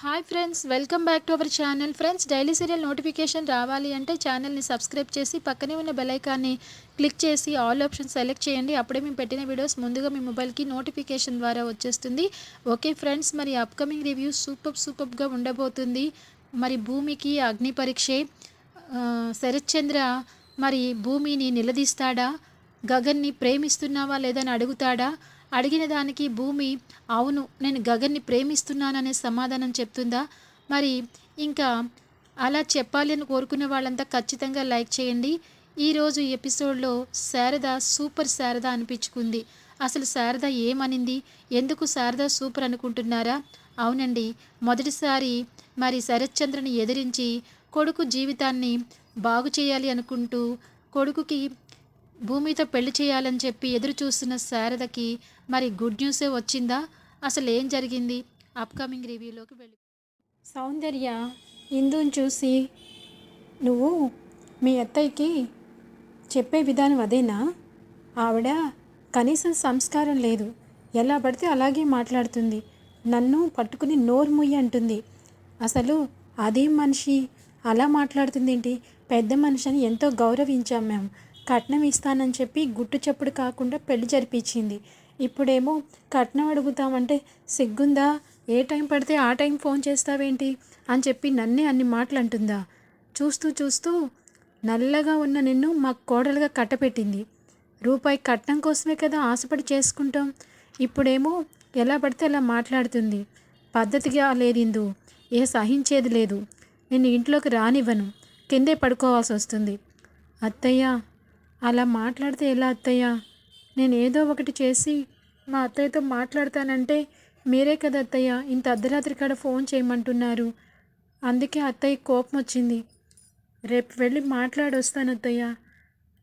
Hi friends welcome back to our channel friends daily serial notification రావాలి అంటే ఛానల్ని subscribe చేసి పక్కనే ఉన్న బెలైకాన్ని క్లిక్ చేసి ఆల్ ఆప్షన్ సెలెక్ట్ చేయండి. అప్పుడే మేము పెట్టిన వీడియోస్ ముందుగా మీ మొబైల్కి నోటిఫికేషన్ ద్వారా వచ్చేస్తుంది. ఓకే ఫ్రెండ్స్ మరి అప్కమింగ్ రివ్యూ సూపర్ సూపర్గా ఉండబోతుంది. మరి భూమికి అగ్ని పరీక్షే. శరత్చంద్ర మరి భూమిని నిలదీస్తాడా? గగన్ని ప్రేమిస్తున్నావా లేదని అడుగుతాడా? అడిగిన దానికి భూమి అవును నేను గగన్ని ప్రేమిస్తున్నాననే సమాధానం చెప్తుందా? మరి ఇంకా అలా చెప్పాలి అని కోరుకునే వాళ్ళంతా ఖచ్చితంగా లైక్ చేయండి. ఈరోజు ఎపిసోడ్లో శారద సూపర్ శారద అనిపించుకుంది. అసలు శారద ఏమనింది? ఎందుకు శారద సూపర్ అనుకుంటున్నారా? అవునండి మొదటిసారి మరి శరత్చంద్రని ఎదిరించి కొడుకు జీవితాన్ని బాగు చేయాలి అనుకుంటూ కొడుకుకి భూమితో పెళ్ళి చేయాలని చెప్పి ఎదురు చూస్తున్న శారదకి మరి గుడ్ న్యూసే వచ్చిందా? అసలు ఏం జరిగింది? అప్కమింగ్ రివ్యూలోకి వెళ్ళి సౌందర్య ఇందుని చూసి నువ్వు మీ అత్తయ్యకి చెప్పే విధానం అదేనా? ఆవిడ కనీసం సంస్కారం లేదు. ఎలా పడితే అలాగే మాట్లాడుతుంది. నన్ను పట్టుకుని నోరు ముయ్యి అంటుంది. అసలు అదేం మనిషి అలా మాట్లాడుతుంది ఏంటి పెద్ద మనిషి అని ఎంతో గౌరవించాం మేము. కట్నం ఇస్తానని చెప్పి గుట్టు చప్పుడు కాకుండా పెళ్ళి జరిపించింది. ఇప్పుడేమో కట్నం అడుగుతామంటే సిగ్గుందా? ఏ టైం పడితే ఆ టైం ఫోన్ చేస్తావేంటి? అని చెప్పి నన్నే అన్ని మాటలు అంటుందా చూస్తూ చూస్తూ నల్లగా ఉన్న నిన్ను మా కోడలుగా కట్టపెట్టింది. రూపాయి కట్నం కోసమే కదా ఆశపడి చేసుకుంటాం. ఇప్పుడేమో ఎలా పడితే అలా మాట్లాడుతుంది. పద్ధతిగా లేదు ఇందు ఏ సహించేది లేదు. నిన్ను ఇంట్లోకి రానివ్వను. కిందే పడుకోవాల్సి వస్తుంది అత్తయ్య అలా మాట్లాడితే ఎలా అత్తయ్య? నేను ఏదో ఒకటి చేసి మా అత్తయ్యతో మాట్లాడతానంటే మీరే కదా అత్తయ్య ఇంత అర్ధరాత్రి కాడ ఫోన్ చేయమంటున్నారు. అందుకే అత్తయ్య కోపం వచ్చింది. రేపు వెళ్ళి మాట్లాడొస్తాను అత్తయ్య.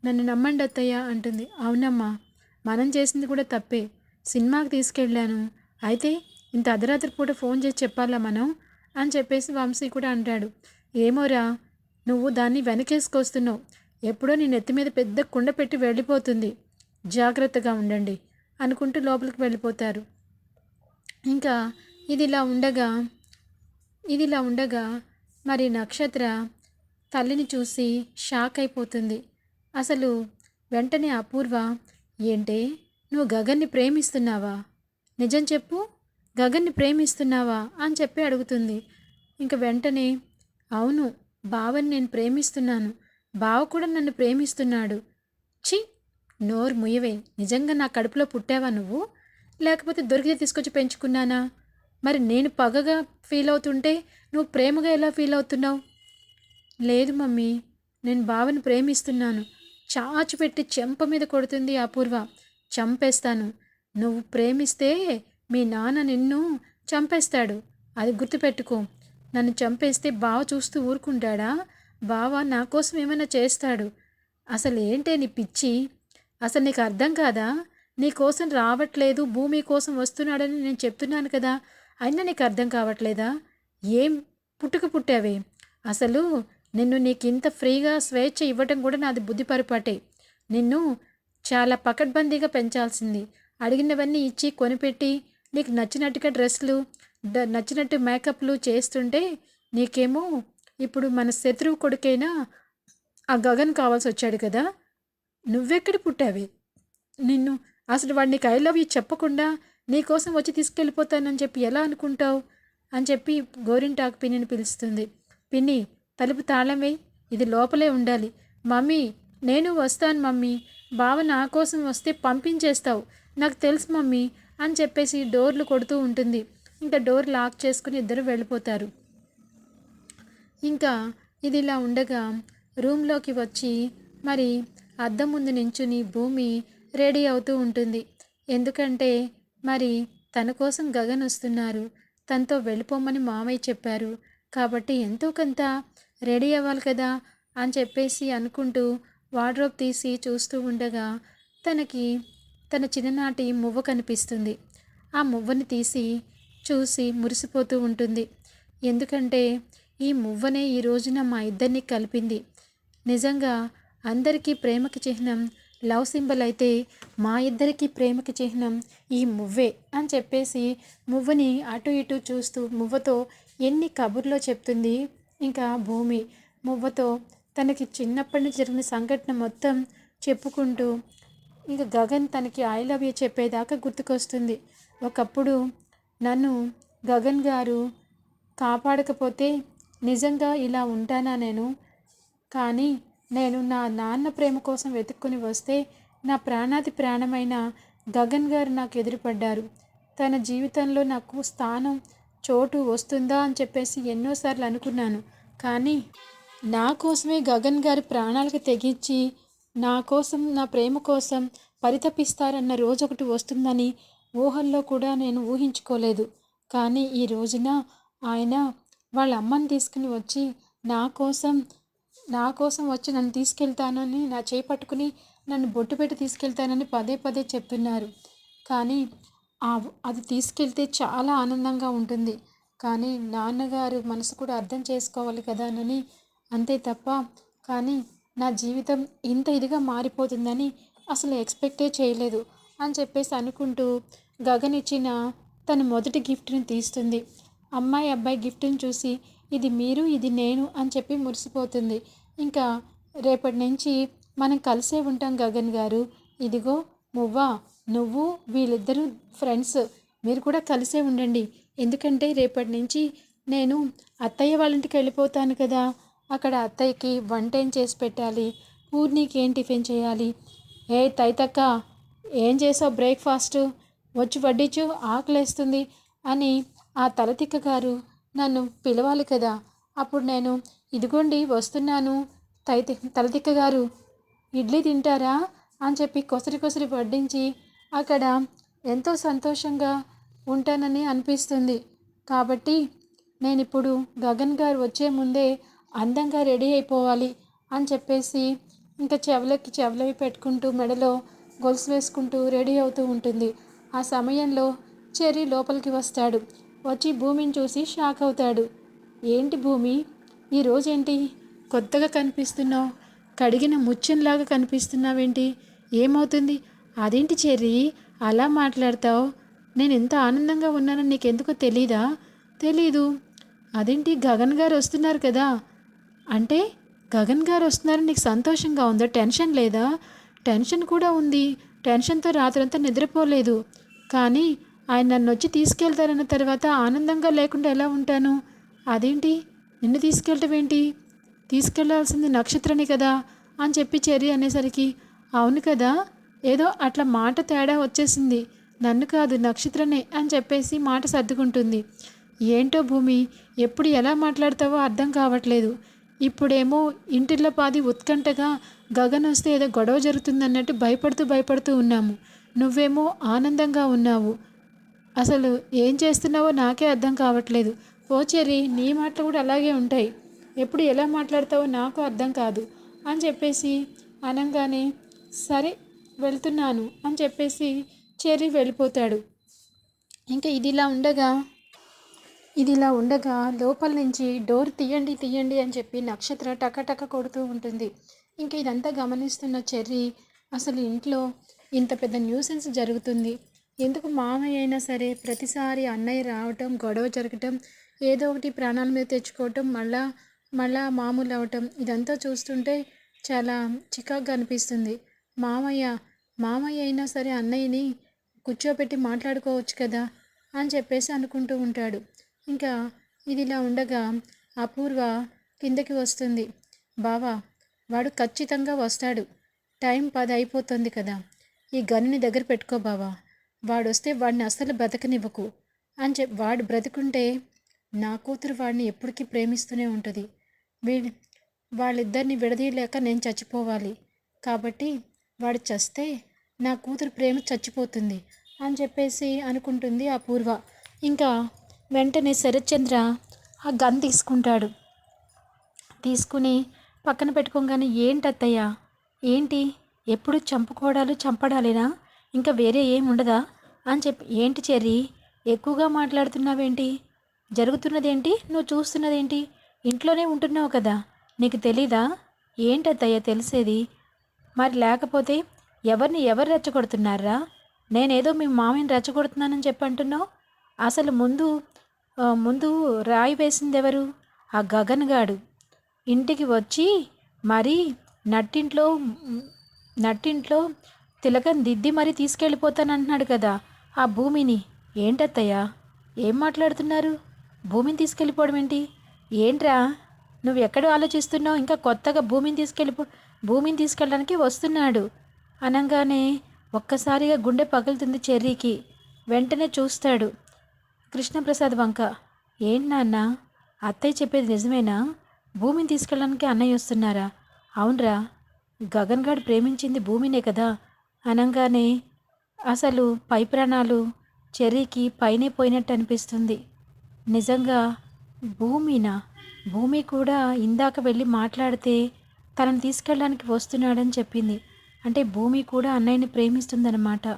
నన్ను నమ్మండి అత్తయ్య అంటుంది. అవునమ్మా మనం చేసింది కూడా తప్పే. సినిమాకి తీసుకెళ్ళాను. అయితే ఇంత అర్ధరాత్రి పూట ఫోన్ చేసి చెప్పాలా మనం? అని చెప్పేసి వంశీ కూడా అంటాడు. ఏమోరా నువ్వు దాన్ని వెనకేసుకొస్తున్నావు. ఎప్పుడో నీ నెత్తి మీద పెద్ద కుండ పెట్టి వెళ్ళిపోతుంది. జాగ్రత్తగా ఉండండి అనుకుంటూ లోపలికి వెళ్ళిపోతారు. ఇంకా ఇది ఇలా ఉండగా ఇది ఇలా ఉండగా మరి నక్షత్ర తల్లిని చూసి షాక్ అయిపోతుంది. అసలు వెంటనే అపూర్వ ఏంటే నువ్వు గగన్ని ప్రేమిస్తున్నావా? నిజం చెప్పు గగన్ని ప్రేమిస్తున్నావా? అని చెప్పి అడుగుతుంది. ఇంక వెంటనే అవును బావని నేను ప్రేమిస్తున్నాను. బావ కూడా నన్ను ప్రేమిస్తున్నాడు. ఛీ! నోరు ముయ్యవే. నిజంగా నా కడుపులో పుట్టావా నువ్వు? లేకపోతే దొరికితే తీసుకొచ్చి పెంచుకున్నానా? మరి నేను పగగా ఫీల్ అవుతుంటే నువ్వు ప్రేమగా ఎలా ఫీల్ అవుతున్నావు? లేదు మమ్మీ నేను బావని ప్రేమిస్తున్నాను. చాచి పెట్టి చెంప మీద కొడుతుంది అపూర్వ. చంపేస్తాను. నువ్వు ప్రేమిస్తే మీ నాన్న నిన్ను చంపేస్తాడు. అది గుర్తుపెట్టుకో. నన్ను చంపేస్తే బావ చూస్తూ ఊరుకుంటాడా? బావ నా కోసం ఏమైనా చేస్తాడు? అసలు ఏంటే నీ పిచ్చి? అసలు నీకు అర్థం కాదా? నీ కోసం రావట్లేదు భూమి కోసం వస్తున్నాడని నేను చెప్తున్నాను కదా. అయినా నీకు అర్థం కావట్లేదా? ఏం పుట్టుక పుట్టావే? అసలు నిన్ను నీకు ఇంత ఫ్రీగా స్వేచ్ఛ ఇవ్వటం కూడా నాది బుద్ధి పొరపాటే. నిన్ను చాలా పకడ్బందీగా పెంచాల్సింది. అడిగినవన్నీ ఇచ్చి కొనిపెట్టి నీకు నచ్చినట్టుగా డ్రెస్సులు డ- నచ్చినట్టు మేకప్లు చేస్తుంటే నీకేమో ఇప్పుడు మన శత్రువు కొడుకైనా ఆ గగన్ కావాల్సి వచ్చాడు కదా. నువ్వెక్కడ పుట్టావే? నిన్ను అసలు వాడు నీకు ఐ లవ్ యూ చెప్పకుండా నీకోసం వచ్చి తీసుకెళ్ళిపోతానని చెప్పి ఎలా అనుకుంటావు? అని చెప్పి గోరింటాకు పిన్నిని పిలుస్తుంది. పిన్ని తలుపు తాళమే ఇది లోపలే ఉండాలి. మమ్మీ నేను వస్తాను మమ్మీ. బావ నా కోసం వస్తే పంపించేస్తావు. నాకు తెలుసు మమ్మీ అని చెప్పేసి డోర్లు కొడుతూ ఉంటుంది. ఇంకా డోర్ లాక్ చేసుకుని ఇద్దరు వెళ్ళిపోతారు. ఇంకా ఇది ఇలా ఉండగా రూమ్లోకి వచ్చి మరి అద్దం ముందు నించుని భూమి రెడీ అవుతూ ఉంటుంది. ఎందుకంటే మరి తన కోసం గగన్ వస్తున్నారు. తనతో వెళ్ళిపోమని మామయ్య చెప్పారు. కాబట్టి ఎంతో కొంత రెడీ అవ్వాలి కదా అని చెప్పేసి అనుకుంటూ వార్డ్రోబ్ తీసి చూస్తూ ఉండగా తనకి తన చిన్ననాటి మువ్వ కనిపిస్తుంది. ఆ మువ్వని తీసి చూసి మురిసిపోతూ ఉంటుంది. ఎందుకంటే ఈ మువ్వనే ఈ రోజున మా ఇద్దరిని కలిపింది. నిజంగా అందరికీ ప్రేమకి చిహ్నం లవ్ సింబల్ అయితే మా ఇద్దరికి ప్రేమకి చిహ్నం ఈ మువ్వే అని చెప్పేసి మువ్వని అటు ఇటు చూస్తూ మువ్వతో ఎన్ని కబుర్లో చెప్తుంది. ఇంకా భూమి మువ్వతో తనకి చిన్నప్పటి నుంచి జరిగిన సంఘటన మొత్తం చెప్పుకుంటూ ఇంకా గగన్ తనకి ఐ లవ్ యూ చెప్పేదాకా గుర్తుకొస్తుంది. ఒకప్పుడు నన్ను గగన్ గారు కాపాడకపోతే నిజంగా ఇలా ఉంటానా నేను? కానీ నేను నా నాన్న ప్రేమ కోసం వెతుక్కుని వస్తే నా ప్రాణాతి ప్రాణమైన గగన్ గారు నాకు ఎదురుపడ్డారు. తన జీవితంలో నాకు స్థానం చోటు వస్తుందా అని చెప్పేసి ఎన్నోసార్లు అనుకున్నాను. కానీ నా కోసమే గగన్ గారి ప్రాణాలకు తెగించి నా కోసం నా ప్రేమ కోసం పరితపిస్తారన్న రోజు ఒకటి వస్తుందని ఊహల్లో కూడా నేను ఊహించుకోలేదు. కానీ ఈ రోజున ఆయన వాళ్ళ అమ్మని తీసుకుని వచ్చి నా కోసం నా కోసం వచ్చి నన్ను తీసుకెళ్తానని నా చేయి పట్టుకుని నన్ను బొట్టు పెట్టి తీసుకెళ్తానని పదే పదే చెప్తున్నారు. కానీ అది తీసుకెళ్తే చాలా ఆనందంగా ఉంటుంది. కానీ నాన్నగారు మనసు కూడా అర్థం చేసుకోవాలి కదా అని అంతే తప్ప కానీ నా జీవితం ఇంత ఇదిగా మారిపోతుందని అసలు ఎక్స్పెక్టే చేయలేదు అని చెప్పేసి అనుకుంటూ గగన్ ఇచ్చిన తన మొదటి గిఫ్ట్ని తీస్తుంది. అమ్మాయి అబ్బాయి గిఫ్ట్ని చూసి ఇది మీరు ఇది నేను అని చెప్పి మురిసిపోతుంది. ఇంకా రేపటి నుంచి మనం కలిసే ఉంటాం గగన్ గారు. ఇదిగో మువ్వా నువ్వు వీళ్ళిద్దరూ ఫ్రెండ్స్ మీరు కూడా కలిసే ఉండండి. ఎందుకంటే రేపటి నుంచి నేను అత్తయ్య వాళ్ళ ఇంటికి వెళ్ళిపోతాను కదా. అక్కడ అత్తయ్యకి వంట ఏం చేసి పెట్టాలి? పూర్ణికి ఏం టిఫిన్ చేయాలి? ఏ తైతక్క ఏం చేసావు బ్రేక్ఫాస్ట్ వచ్చి వడ్డించు ఆకలేస్తుంది అని ఆ తలతిక్క గారు నన్ను పిలవాలి కదా. అప్పుడు నేను ఇదిగోండి వస్తున్నాను. తైతి తలతిక్క గారు ఇడ్లీ తింటారా? అని చెప్పి కొసరి కొసరి వడ్డించి అక్కడ ఎంతో సంతోషంగా ఉంటానని అనిపిస్తుంది. కాబట్టి నేను ఇప్పుడు గగన్ గారు వచ్చే ముందే అందంగా రెడీ అయిపోవాలి అని చెప్పేసి ఇంకా చెవులకి చెవులవి పెట్టుకుంటూ మెడలో గొలుసు వేసుకుంటూ రెడీ అవుతూ ఉంటుంది. ఆ సమయంలో చెర్రీ లోపలికి వస్తాడు. వచ్చి భూమిని చూసి షాక్ అవుతాడు. ఏంటి భూమి? ఈరోజేంటి కొత్తగా కనిపిస్తున్నావు. కడిగిన ముత్యంలాగా కనిపిస్తున్నావేంటి? ఏమవుతుంది? అదేంటి చెర్రీ? అలా మాట్లాడతావు? నేను ఎంత ఆనందంగా ఉన్నానని నీకెందుకో తెలీదా? తెలీదు. అదేంటి గగన్ గారు వస్తున్నారు కదా? అంటే గగన్ గారు వస్తున్నారని నీకు సంతోషంగా ఉందా? టెన్షన్ లేదా? టెన్షన్ కూడా ఉంది. టెన్షన్తో రాత్రంతా నిద్రపోలేదు. కానీ ఆయన నన్ను వచ్చి తీసుకెళ్తారన్న తర్వాత ఆనందంగా లేకుండా ఎలా ఉంటాను? అదేంటి? నిన్ను తీసుకెళ్ళటం ఏంటి? తీసుకెళ్ళాల్సింది నక్షత్రని కదా అని చెప్పి చెర్రి అనేసరికి అవును కదా ఏదో అట్లా మాట తేడా వచ్చేసింది. నన్ను కాదు నక్షత్రనే అని చెప్పేసి మాట సర్దుకుంటుంది. ఏంటో భూమి ఎప్పుడు ఎలా మాట్లాడతావో అర్థం కావట్లేదు. ఇప్పుడేమో ఇంటిలో పాది ఉత్కంఠగా గగన్ వస్తే ఏదో గొడవ జరుగుతుందన్నట్టు భయపడుతూ భయపడుతూ ఉన్నాము. నువ్వేమో ఆనందంగా ఉన్నావు. అసలు ఏం చేస్తున్నావో నాకే అర్థం కావట్లేదు. ఓ చెర్రీ నీ మాటలు కూడా అలాగే ఉంటాయి. ఎప్పుడు ఎలా మాట్లాడతావో నాకు అర్థం కాదు అని చెప్పేసి అనగానే సరే వెళ్తున్నాను అని చెప్పేసి చెర్రీ వెళ్ళిపోతాడు. ఇంకా ఇదిలా ఉండగా ఇదిలా ఉండగా లోపల నుంచి డోర్ తీయండి తీయండి అని చెప్పి నక్షత్ర టకటక కొడుతూ ఉంటుంది. ఇంకా ఇదంతా గమనిస్తున్న చెర్రీ అసలు ఇంట్లో ఇంత పెద్ద న్యూసెన్స్ జరుగుతుంది. ఎందుకు మామయ్య అయినా సరే ప్రతిసారి అన్నయ్య రావటం గొడవ జరగటం ఏదో ఒకటి ప్రాణాల మీద తెచ్చుకోవటం మళ్ళా మళ్ళా మామూలు అవటం ఇదంతా చూస్తుంటే చాలా చికాగ్గా అనిపిస్తుంది. మామయ్య మామయ్య అయినా సరే అన్నయ్యని కూర్చోబెట్టి మాట్లాడుకోవచ్చు కదా అని చెప్పేసి అనుకుంటూ ఉంటాడు. ఇంకా ఇది ఇలా ఉండగా అపూర్వ కిందకి వస్తుంది. బావా వాడు ఖచ్చితంగా వస్తాడు. టైం పది అయిపోతుంది కదా. ఈ గన్నుని దగ్గర పెట్టుకో బావా. వాడొస్తే వాడిని అస్సలు బ్రతకనివ్వకు. అని చెప్పి వాడు బ్రతుకుంటే నా కూతురు వాడిని ఎప్పటికీ ప్రేమిస్తూనే ఉంటుంది. వీ వాళ్ళిద్దరిని విడదీయలేక నేను చచ్చిపోవాలి. కాబట్టి వాడు చస్తే నా కూతురు ప్రేమ చచ్చిపోతుంది అని చెప్పేసి అనుకుంటుంది ఆ పూర్వ. ఇంకా వెంటనే శరత్చంద్ర ఆ గన్ తీసుకుంటాడు. తీసుకుని పక్కన పెట్టుకోగానే ఏంటి అత్తయ్య ఏంటి? ఎప్పుడు చంపుకోవడాలు చంపడాలేనా? ఇంకా వేరే ఏం ఉండదా అని చెప్పి ఏంటి చెర్రీ? ఎక్కువగా మాట్లాడుతున్నావేంటి? జరుగుతున్నదేంటి? నువ్వు చూస్తున్నదేంటి? ఇంట్లోనే ఉంటున్నావు కదా? నీకు తెలీదా? ఏంటి తెలిసేది? మరి లేకపోతే ఎవరిని ఎవరు రెచ్చగొడుతున్నారా? నేనేదో మీ మామయ్యని రెచ్చగొడుతున్నానని చెప్పి అంటున్నావు? అసలు ముందు ముందు రాయి వేసింది ఎవరు ఆ గగన్ గాడు ఇంటికి వచ్చి మరి నట్టింట్లో నట్టింట్లో తిలకం దిద్ది మరీ తీసుకెళ్ళిపోతానంటున్నాడు కదా. ఆ భూమిని ఏంటత్తయ్యా? ఏం మాట్లాడుతున్నారు? భూమిని తీసుకెళ్ళిపోవడం ఏంటి? ఏంట్రా? నువ్వు ఎక్కడ ఆలోచిస్తున్నావు ఇంకా కొత్తగా భూమిని తీసుకెళ్ళిపో భూమిని తీసుకెళ్ళడానికి వస్తున్నాడు. అనగానే ఒక్కసారిగా గుండె పగులుతుంది చెర్రీకి. వెంటనే చూస్తాడు కృష్ణప్రసాద్ వంక. ఏంటి నాన్న? అత్తయ్య చెప్పేది నిజమేనా? భూమిని తీసుకెళ్ళడానికి అన్నయ్య వస్తున్నారా? అవునరా. గగన్గాడు ప్రేమించింది భూమినే కదా. అనగానే అసలు పై ప్రాణాలు చెర్రీకి పైనే పోయినట్టు అనిపిస్తుంది. నిజంగా భూమినా? భూమి కూడా ఇందాక వెళ్ళి మాట్లాడితే తనను తీసుకెళ్ళడానికి వస్తున్నాడని చెప్పింది. అంటే భూమి కూడా అన్నయ్యని ప్రేమిస్తుందన్నమాట.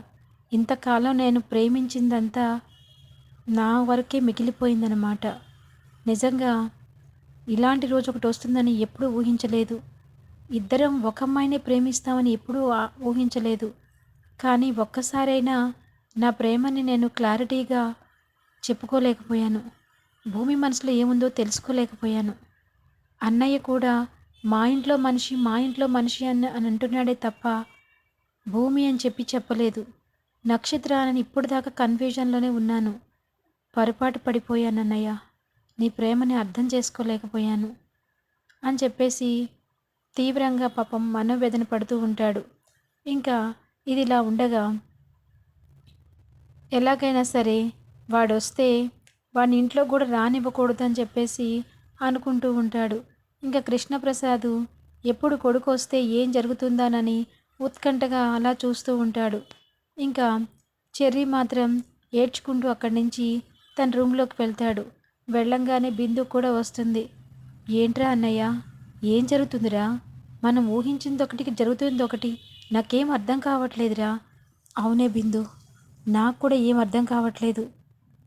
ఇంతకాలం నేను ప్రేమించిందంతా నా వరకే మిగిలిపోయిందన్నమాట. నిజంగా ఇలాంటి రోజు ఒకటి వస్తుందని ఎప్పుడూ ఊహించలేదు. ఇద్దరం ఒక అమ్మాయినే ప్రేమిస్తామని ఎప్పుడూ ఊహించలేదు. కానీ ఒక్కసారైనా నా ప్రేమని నేను క్లారిటీగా చెప్పుకోలేకపోయాను. భూమి మనసులో ఏముందో తెలుసుకోలేకపోయాను. అన్నయ్య కూడా మా ఇంట్లో మనిషి మా ఇంట్లో మనిషి అని అని అంటున్నాడే తప్ప భూమి అని చెప్పి చెప్పలేదు. నక్షత్రాలని ఇప్పుడు దాకా కన్ఫ్యూజన్లోనే ఉన్నాను. పొరపాటు పడిపోయాను అన్నయ్య. నీ ప్రేమని అర్థం చేసుకోలేకపోయాను అని చెప్పేసి తీవ్రంగా పాపం మనోవేదన పడుతూ ఉంటాడు. ఇంకా ఇది ఇలా ఉండగా ఎలాగైనా సరే వాడు వస్తే వాడిని ఇంట్లో కూడా రానివ్వకూడదు అని చెప్పేసి అనుకుంటూ ఉంటాడు. ఇంకా కృష్ణప్రసాద్ ఎప్పుడు కొడుకు వస్తే ఏం జరుగుతుందానని ఉత్కంఠగా అలా చూస్తూ ఉంటాడు. ఇంకా చెర్రీ మాత్రం ఏడ్చుకుంటూ అక్కడి నుంచి తన రూమ్లోకి వెళ్తాడు. వెళ్ళంగానే బిందు కూడా వస్తుంది. ఏంట్రా అన్నయ్య ఏం జరుగుతుందిరా? మనం ఊహించింది ఒకటికి జరుగుతుంది ఒకటి నాకేం అర్థం కావట్లేదురా. అవునే బిందు నాకు కూడా ఏం అర్థం కావట్లేదు.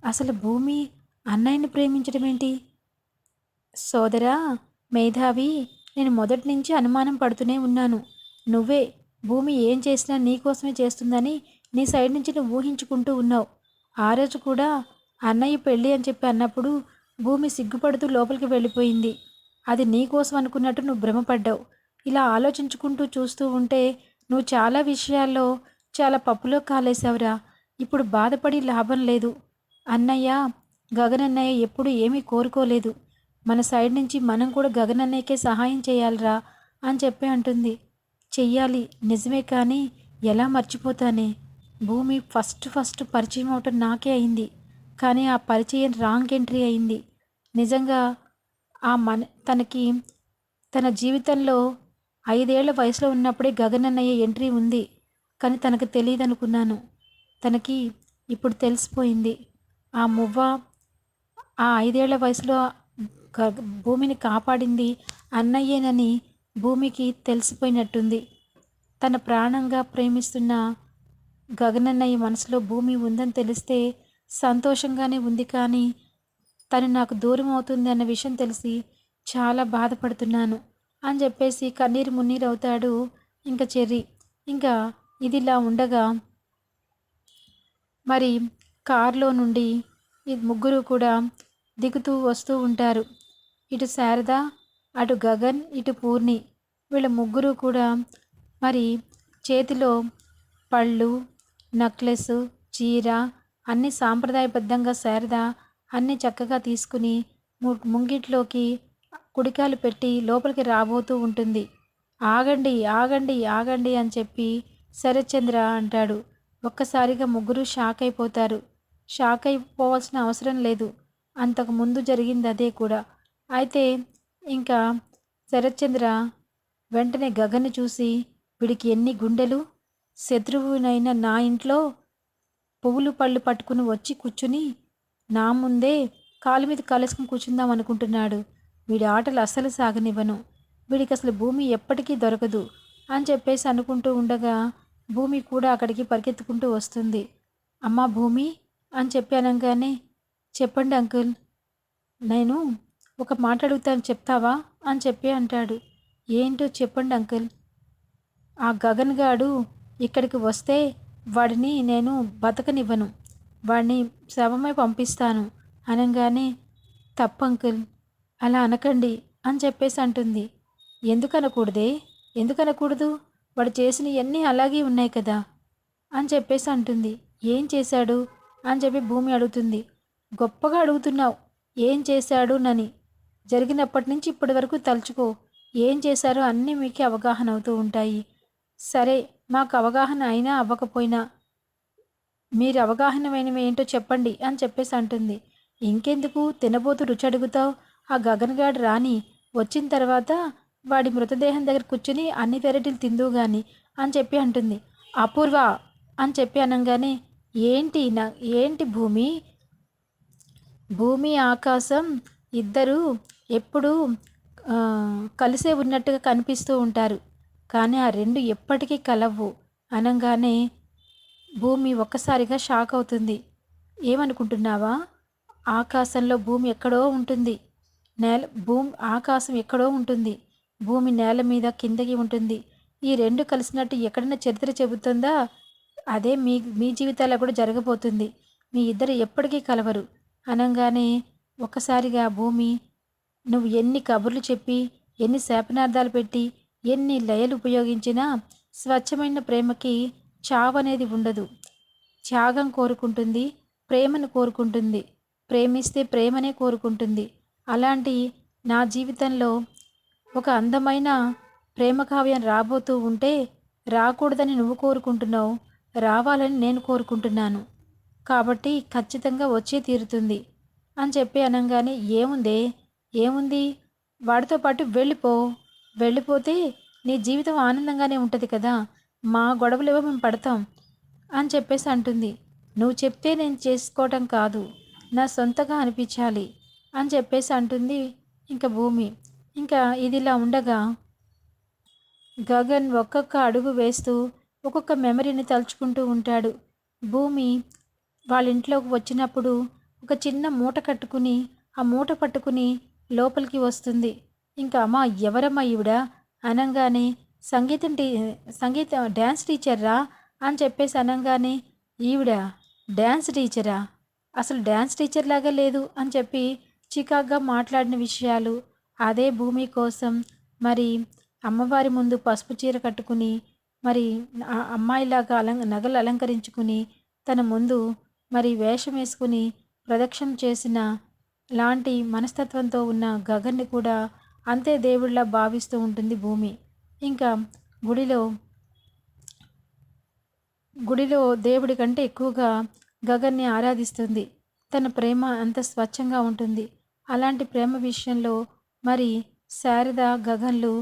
అసలు భూమి అన్నయ్యని ప్రేమించడం ఏంటి? సోదరా మేధావి నేను మొదటి నుంచి అనుమానం పడుతూనే ఉన్నాను. నువ్వే భూమి ఏం చేసినా నీకోసమే చేస్తుందని నీ సైడ్ నుంచి నువ్వు ఊహించుకుంటూ ఉన్నావు. ఆ రోజు కూడా అన్నయ్య పెళ్ళి అని చెప్పి అన్నప్పుడు భూమి సిగ్గుపడుతూ లోపలికి వెళ్ళిపోయింది. అది నీకోసం అనుకున్నట్టు నువ్వు భ్రమపడ్డావు. ఇలా ఆలోచించుకుంటూ చూస్తూ ఉంటే నువ్వు చాలా విషయాల్లో చాలా పప్పులో కాలేశావురా. ఇప్పుడు బాధపడి లాభం లేదు. అన్నయ్య గగనన్నయ్య ఎప్పుడు ఏమీ కోరుకోలేదు. మన సైడ్ నుంచి మనం కూడా గగనన్నయ్యకే సహాయం చేయాలిరా అని చెప్పి అంటుంది. చెయ్యాలి నిజమే కానీ ఎలా మర్చిపోతానే? భూమి ఫస్ట్ ఫస్ట్ పరిచయం అవటం నాకే అయింది. కానీ ఆ పరిచయం రాంగ్ ఎంట్రీ అయింది. నిజంగా ఆ మన తనకి తన జీవితంలో ఐదేళ్ళ వయసులో ఉన్నప్పుడే గగన్ అన్నయ్య ఎంట్రీ ఉంది. కానీ తనకు తెలియదు అనుకున్నాను తనకి ఇప్పుడు తెలిసిపోయింది. ఆ మువ్వ ఆ ఐదేళ్ళ వయసులో గ- భూమిని కాపాడింది అన్నయ్యేనని భూమికి తెలిసిపోయినట్టుంది. తన ప్రాణంగా ప్రేమిస్తున్న గగనన్నయ్య మనసులో భూమి ఉందని తెలిస్తే సంతోషంగానే ఉంది కానీ తను నాకు దూరం అవుతుంది అన్న విషయం తెలిసి చాలా బాధపడుతున్నాను. అని చెప్పేసి కన్నీరు మున్నీరు అవుతాడు ఇంకా చెర్రీ. ఇంకా ఇదిలా ఉండగా మరి కారులో నుండి ఈ ముగ్గురు కూడా దిగుతూ వస్తూ ఉంటారు. ఇటు శారద అటు గగన్ ఇటు పూర్ణి. వీళ్ళ ముగ్గురు కూడా మరి చేతిలో పళ్ళు నెక్లెస్ చీర అన్నీ సాంప్రదాయబద్ధంగా శారద అన్నీ చక్కగా తీసుకుని ము- ముంగిట్లోకి కుడికాలు పెట్టి లోపలికి రాబోతూ ఉంటుంది. ఆగండి ఆగండి ఆగండి అని చెప్పి శరత్చంద్ర అంటాడు. ఒక్కసారిగా ముగ్గురు షాక్ అయిపోతారు. షాక్ అయిపోవాల్సిన అవసరం లేదు. అంతకు ముందు జరిగింది అదే కూడా. అయితే ఇంకా శరత్చంద్ర వెంటనే గగన్ని చూసి వీడికి ఎన్ని గుండెలు? శత్రువునైన నా ఇంట్లో పువ్వులు పళ్ళు పట్టుకుని వచ్చి కూర్చుని నా ముందే కాలు మీద కాలేసుకుని కూర్చుందాం అనుకుంటున్నాడు. వీడి ఆటలు అస్సలు సాగనివ్వను. వీడికి అసలు భూమి ఎప్పటికీ దొరకదు అని చెప్పేసి అనుకుంటూ ఉండగా భూమి కూడా అక్కడికి పరిగెత్తుకుంటూ వస్తుంది. అమ్మా భూమి అని చెప్పి అనగానే చెప్పండి అంకుల్ నేను ఒక మాట అడుగుతాను చెప్తావా? అని చెప్పి అంటాడు. ఏంటో చెప్పండి అంకుల్. ఆ గగన్ గాడు ఇక్కడికి వస్తే వాడిని నేను బతకనివ్వను. వాడిని శవమే పంపిస్తాను. అనగానే తప్పు అంకుల్ అలా అనకండి అని చెప్పేసి అంటుంది. ఎందుకనకూడదే? ఎందుకనకూడదు? వాడు చేసినవన్నీ అలాగే ఉన్నాయి కదా? అని చెప్పేసి అంటుంది. ఏం చేశాడు? అని చెప్పి భూమి అడుగుతుంది. గొప్పగా అడుగుతున్నావు. ఏం చేశాడు నని? జరిగినప్పటి నుంచి ఇప్పటి వరకు తలుచుకో. ఏం చేశారో అన్నీ మీకు అవగాహన అవుతూ ఉంటాయి. సరే మాకు అవగాహన అయినా అవ్వకపోయినా మీరు అవగాహనమైనవి ఏంటో చెప్పండి అని చెప్పేసి అంటుంది. ఇంకెందుకు? తినబోతు రుచి అడుగుతావు? ఆ గగన్గాడు రాని వచ్చిన తర్వాత వాడి మృతదేహం దగ్గర కూర్చుని అన్ని వెరైటీలు తిందువు గాని అని చెప్పి అంటుంది. అపూర్వ అని చెప్పి అనగానే ఏంటి నా ఏంటి భూమి? భూమి ఆకాశం ఇద్దరు ఎప్పుడూ కలిసే ఉన్నట్టుగా కనిపిస్తూ ఉంటారు. కానీ ఆ రెండు ఎప్పటికీ కలవు. అనగానే భూమి ఒక్కసారిగా షాక్ అవుతుంది. ఏమనుకుంటున్నావా? ఆకాశంలో భూమి ఎక్కడో ఉంటుంది. నేల భూమి ఆకాశం ఎక్కడో ఉంటుంది. భూమి నేల మీద కిందకి ఉంటుంది. ఈ రెండు కలిసినట్టు ఎక్కడైనా చరిత్ర చెబుతుందా? అదే మీ మీ జీవితాల్లో కూడా జరగబోతుంది. మీ ఇద్దరు ఎప్పటికీ కలవరు. అనగానే ఒక్కసారిగా భూమి నువ్వు ఎన్ని కబుర్లు చెప్పి ఎన్ని శాపనార్థాలు పెట్టి ఎన్ని లయలు ఉపయోగించినా స్వచ్ఛమైన ప్రేమకి చావు అనేది ఉండదు. త్యాగం కోరుకుంటుంది ప్రేమను కోరుకుంటుంది. ప్రేమిస్తే ప్రేమనే కోరుకుంటుంది. అలాంటి నా జీవితంలో ఒక అందమైన ప్రేమ కావ్యం రాబోతూ ఉంటే రాకూడదని నువ్వు కోరుకుంటున్నావు రావాలని నేను కోరుకుంటున్నాను. కాబట్టి ఖచ్చితంగా వచ్చే తీరుతుంది అని చెప్పి అనగానే ఏముందే? ఏముంది? వాడితో పాటు వెళ్ళిపో. వెళ్ళిపోతే నీ జీవితం ఆనందంగానే ఉంటుంది కదా. మా గొడవలేవో మేము పడతాం అని చెప్పేసి అంటుంది. నువ్వు చెప్తే నేను చేసుకోవటం కాదు. నా సొంతగా అనిపించాలి. అని చెప్పేసి అంటుంది. ఇంకా భూమి. ఇంకా ఇదిలా ఉండగా గగన్ ఒక్కొక్క అడుగు వేస్తూ ఒక్కొక్క మెమరీని తలుచుకుంటూ ఉంటాడు. భూమి వాళ్ళ ఇంట్లోకి వచ్చినప్పుడు ఒక చిన్న మూట కట్టుకుని ఆ మూట పట్టుకుని లోపలికి వస్తుంది. ఇంకా అమ్మ ఎవరమ్మా ఈవిడ? అనగానే సంగీతం టీ సంగీత డ్యాన్స్ టీచర్రా? అని చెప్పేసి అనగానే ఈవిడ డ్యాన్స్ టీచరా? అసలు డ్యాన్స్ టీచర్ లాగా లేదు అని చెప్పి చికాగ్గా మాట్లాడిన విషయాలు అదే భూమి కోసం మరి అమ్మవారి ముందు పసుపు చీర కట్టుకుని మరి అమ్మాయిలాగా అలం నగలు అలంకరించుకుని తన ముందు మరి వేషం వేసుకుని ప్రదక్షిణ చేసిన లాంటి మనస్తత్వంతో ఉన్న గగన్ని కూడా అంతే దేవుళ్ళ భావిస్తూ ఉంటుంది భూమి. ఇంకా గుడిలో గుడిలో దేవుడి కంటే ఎక్కువగా గగన్ని ఆరాధిస్తుంది. తన ప్రేమ అంత స్వచ్ఛంగా ఉంటుంది. అలాంటి ప్రేమ విషయంలో మరి శారద గగన్లు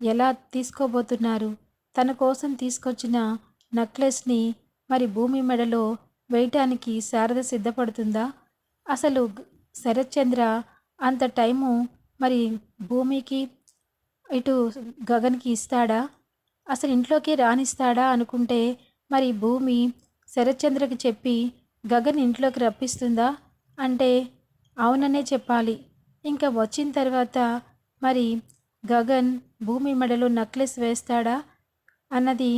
ఎలా తీసుకోబోతున్నారు? తన కోసం తీసుకొచ్చిన నెక్లెస్ని మరి భూమి మెడలో వేయటానికి శారద సిద్ధపడుతుందా? అసలు శరత్చంద్ర అంత టైము మరి భూమికి ఇటు గగన్కి ఇస్తాడా? అసలు ఇంట్లోకి రానిస్తాడా అనుకుంటే మరి భూమి శరత్చంద్రకి చెప్పి గగన్ ఇంట్లోకి రప్పిస్తుందా? అంటే అవుననే చెప్పాలి. ఇంకా వచ్చిన తర్వాత మరి గగన్ భూమి మెడలో నెక్లెస్ వేస్తాడా అన్నది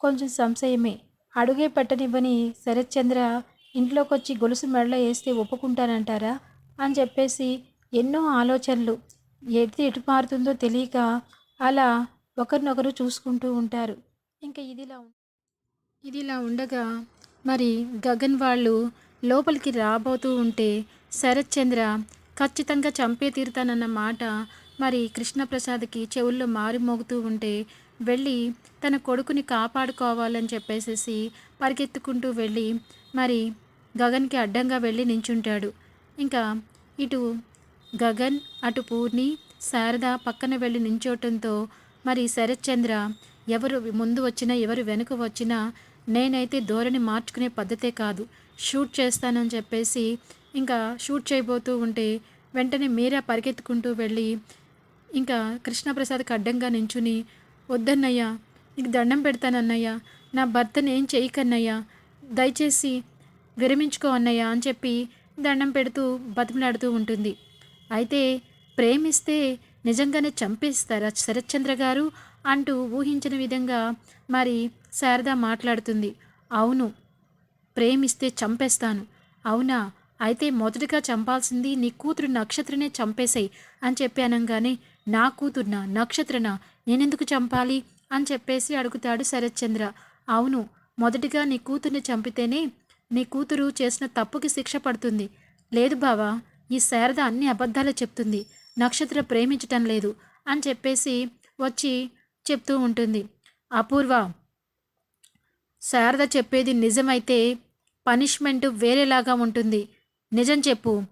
కొంచెం సంశయమే. అడుగే పెట్టనివ్వని శరత్చంద్ర ఇంట్లోకి వచ్చి గొలుసు మెడలో వేస్తే ఒప్పుకుంటానంటారా అని చెప్పేసి ఎన్నో ఆలోచనలు. ఎటు ఎటు మారుతుందో తెలియక అలా ఒకరినొకరు చూసుకుంటూ ఉంటారు. ఇంకా ఇదిలా ఇదిలా ఉండగా మరి గగన్ వాళ్ళు లోపలికి రాబోతూ ఉంటే శరత్చంద్ర ఖచ్చితంగా చంపే తీరుతానన్న మాట మరి కృష్ణప్రసాద్కి చెవుల్లో మారుమోగుతూ ఉంటే వెళ్ళి తన కొడుకుని కాపాడుకోవాలని చెప్పేసేసి పరిగెత్తుకుంటూ వెళ్ళి మరి గగన్కి అడ్డంగా వెళ్ళి నించుంటాడు. ఇంకా ఇటు గగన్ అటు పూర్ణి శారద పక్కన వెళ్ళి నించోవటంతో మరి శరత్చంద్ర ఎవరు ముందు వచ్చినా ఎవరు వెనుక వచ్చినా నేనైతే ధోరణి మార్చుకునే పద్ధతే కాదు. షూట్ చేస్తానని చెప్పేసి ఇంకా షూట్ చేయబోతూ ఉంటే వెంటనే మీరా పరిగెత్తుకుంటూ వెళ్ళి ఇంకా కృష్ణప్రసాద్కి అడ్డంగా నించుని వద్దన్నయ్యా నీకు దండం పెడతానన్నయ్యా నా భర్తను ఏం చేయకన్నయ్యా దయచేసి విరమించుకో అన్నయ్య అని చెప్పి దండం పెడుతూ బతిమలాడుతూ ఉంటుంది. అయితే ప్రేమిస్తే నిజంగానే చంపేస్తారా శరత్చంద్ర గారు అంటూ ఊహించిన విధంగా మరి శారద మాట్లాడుతుంది. అవును ప్రేమిస్తే చంపేస్తాను. అవునా? అయితే మొదటిగా చంపాల్సింది నీ కూతురు నక్షత్రనే చంపేసేయి అని చెప్పి అనగానే నా కూతురున నక్షత్రనా? నేనెందుకు చంపాలి? అని చెప్పేసి అడుగుతాడు శరత్చంద్ర. అవును మొదటిగా నీ కూతుర్ని చంపితేనే నీ కూతురు చేసిన తప్పుకి శిక్ష పడుతుంది. లేదు బావా ఈ శారద అన్ని అబద్ధాలే చెప్తుంది. నక్షత్ర ప్రేమించటం లేదు అని చెప్పేసి వచ్చి చెప్తూ ఉంటుంది. అపూర్వ శారద చెప్పేది నిజమైతే పనిష్మెంట్ వేరేలాగా ఉంటుంది. నిజం చెప్పు.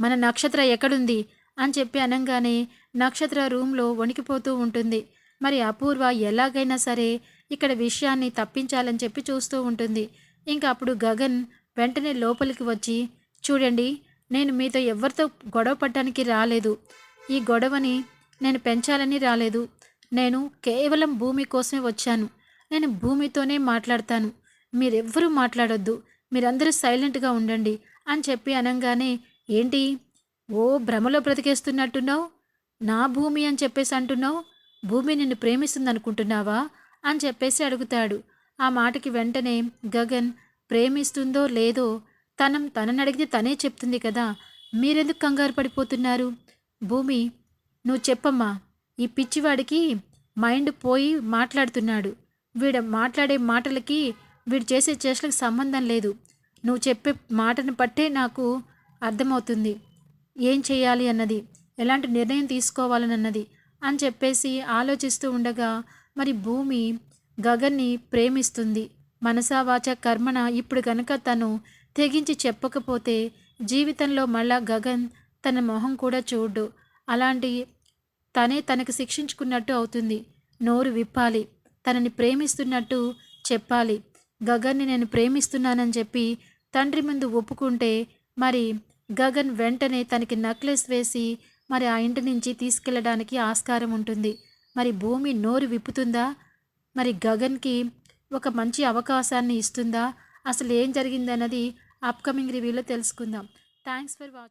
మన నక్షత్ర ఎక్కడుంది? అని చెప్పి అనగానే నక్షత్ర రూమ్లో వణికిపోతూ ఉంటుంది. మరి అపూర్వ ఎలాగైనా సరే ఇక్కడ విషయాన్ని తప్పించాలని చెప్పి చూస్తూ ఉంటుంది. ఇంకా అప్పుడు గగన్ వెంటనే లోపలికి వచ్చి చూడండి నేను మీతో ఎవరితో గొడవ పడటానికి రాలేదు. ఈ గొడవని నేను పెంచాలని రాలేదు. నేను కేవలం భూమి కోసమే వచ్చాను. నేను భూమితోనే మాట్లాడతాను. మీరెవ్వరూ మాట్లాడొద్దు. మీరందరూ సైలెంట్గా ఉండండి. అని చెప్పి అనగానే ఏంటి? ఓ భ్రమలో బ్రతికేస్తున్నట్టున్నావు? నా భూమి అని చెప్పేసి అంటున్నావు? భూమి నిన్ను ప్రేమిస్తుందనుకుంటున్నావా? అని చెప్పేసి అడుగుతాడు. ఆ మాటకి వెంటనే గగన్ ప్రేమిస్తుందో లేదో తనం తనని అడిగితే తనే చెప్తుంది కదా మీరెందుకు కంగారు పడిపోతున్నారు? భూమి నువ్వు చెప్పమ్మా ఈ పిచ్చివాడికి మైండ్ పోయి మాట్లాడుతున్నాడు. వీడు మాట్లాడే మాటలకి వీడు చేసే చేష్టలకు సంబంధం లేదు. నువ్వు చెప్పే మాటను బట్టే నాకు అర్థమవుతుంది. ఏం చేయాలి అన్నది ఎలాంటి నిర్ణయం తీసుకోవాలని అన్నది అని చెప్పేసి ఆలోచిస్తూ ఉండగా మరి భూమి గగన్ని ప్రేమిస్తుంది. మనసావాచ కర్మణ ఇప్పుడు కనుక తను తెగించి చెప్పకపోతే జీవితంలో మళ్ళా గగన్ తన మొహం కూడా చూడు అలాంటి తనే తనకు శిక్షించుకున్నట్టు అవుతుంది. నోరు విప్పాలి. తనని ప్రేమిస్తున్నట్టు చెప్పాలి. గగన్ని నేను ప్రేమిస్తున్నానని చెప్పి తండ్రి ముందు ఒప్పుకుంటే మరి గగన్ వెంటనే తనకి నక్లెస్ వేసి మరి ఆ ఇంటి నుంచి తీసుకెళ్ళడానికి ఆస్కారం ఉంటుంది. మరి భూమి నోరు విప్పుతుందా? మరి గగన్కి ఒక మంచి అవకాశాన్ని ఇస్తుందా? అసలు ఏం జరిగిందన్నది అప్కమింగ్ రివ్యూలో తెలుసుకుందాం. Thanks for watching